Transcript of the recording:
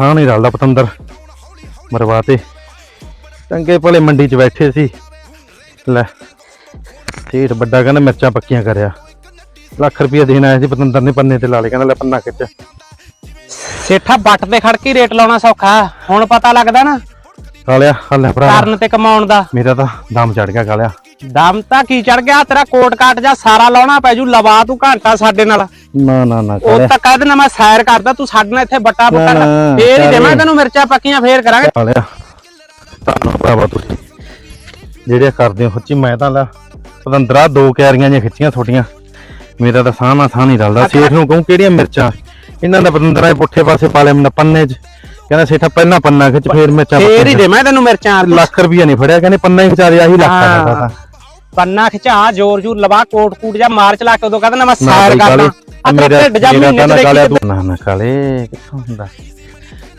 ਹਾਂ ਨਹੀਂ ਰਲਦਾ ਪਤੰਦਰ। ਮਰਵਾਤੇ ਚੰਗੇ ਭਲੇ ਮੰਡੀ 'ਚ ਬੈਠੇ ਸੀ। ਲੈ ਸੇਠ ਵੱਡਾ ਕਹਿੰਦਾ ਮਿਰਚਾਂ ਪੱਕੀਆਂ ਕਰਿਆ। ਲੱਖ ਰੁਪਏ ਦੇਣ ਆਇਆ ਸੀ ਪਤੰਦਰ ਨੇ ਪੰਨੇ ਤੇ ਲਾ ਲਏ ਕਹਿੰਦਾ ਲੈ ਪੰਨਾ ਖਿੱਚ। ਸੇਠਾ ਬੱਟ ਤੇ ਖੜ ਕੇ ਰੇਟ ਲਾਉਣਾ ਸੌਖਾ। ਹੁਣ ਪਤਾ ਲੱਗਦਾ ਨਾ। ਕਾਲਿਆ ਹੱਲੇ ਭਰਾ। ਕਰਨ ਤੇ ਕਮਾਉਣ ਦਾ। ਮੇਰਾ ਤਾਂ ਦਮ ਚੜ ਗਿਆ ਕਾਲਿਆ ਦਮ ਤਾਂ ਕੀ ਚੜ ਗਿਆ? ਤੇਰਾ ਕੋਟ ਕਾਟ ਜਾਂ ਸਾਰਾ ਲਾਉਣਾ ਪੈ ਜੂ। ਲਵਾ ਤੂੰ ਘੰਟਾ ਸਾਡੇ ਨਾਲ। ਨਾ ਨਾ ਨਾ ਉਹ ਤਾਂ ਕਹਿ ਦੇਣਾ ਮੈਂ ਸੈਰ ਕਰਦਾ ਤੂੰ ਸਾਡੇ ਨਾਲ ਇੱਥੇ ਬੱਟਾ ਬੁੱਟਾ ਨਾ। ਫੇਰ ਹੀ। ਦੇਵਾਂ ਤੈਨੂੰ ਮਿਰਚਾਂ ਪੱਕੀਆਂ ਫੇਰ ਕਰਾਂਗੇ। ਕਾਲਿਆ ਤੁਹਾਨੂੰ ਭਰਾਵਾ ਤੁਸੀਂ। ਜਿਹੜੇ ਕਰਦੇ ਹੋ ਸੱਚੀ ਮੈਂ ਤਾਂ ਲੈ ਪਤੰਦਰਾ ਦੋ ਕੈਰੀਆਂ ਜਿਹੀਆਂ ਖਿੱਚੀਆਂ ਛੋਟੀਆਂ ਮੇਰਾ ਤਾਂ ਸਾਹ ਨਾਲ ਸਾਹ ਨਹੀਂ ਰਲਦਾ। ਸੇਠ ਨੂੰ ਕਹੂੰ ਕਿਹੜੀਆਂ ਮਿਰਚਾਂ? ਇਹਨਾਂ ਦਾ ਪਤੰਦਰਾ ਪੁੱਠੇ ਪਾਸੇ ਪਾ ਲਿਆ ਮੈਨੂੰ ਪੰਨੇ 'ਚ। ਕਹਿੰਦਾ ਸੇਠਾ ਪਹਿਲਾਂ ਪੰਨਾ ਖਿੱਚ ਫੇਰ ਮਿਰਚਾਂ ਫੇਰ ਹੀ ਪੱਕੀਆਂ। ਦੇਵਾਂ ਤੈਨੂੰ ਮਿਰਚਾਂ ਲੱਖ ਰੁਪਈਆ ਨਹੀਂ ਫੜਿਆ ਕਹਿੰਦੇ ਪੰਨਾ ਹੀ ਵਿਚਾਰੇ ਆਹੀ ਲੱਖ। ਦਾ ਤਾਂ। ਪੰਨਾ ਖਿਚਾ ਜ਼ੋਰ ਜ਼ੋਰ ਲਵਾ ਕੋਟ ਕੂਟ ਜਾਂ ਮਾਰ ਚਲਾ ਕੇ ਉਦੋਂ ਕਹਿੰਦਾ ਮੈਂ ਨਾ ਸੈਰ ਕਰਦਾ। ਆ ਮੇਰਾ ਢਿੱਡ ਜਾਂ ਮੇਰਾ ਮਹੀਨੇ ਤਾਂ ਨਾ ਕਾਲਿਆ ਦੇਖੀ ਤੂੰ। ਨਾ ਨਾ ਕਾਲੇ ਕਿੱਥੋਂ ਹੁੰਦਾ?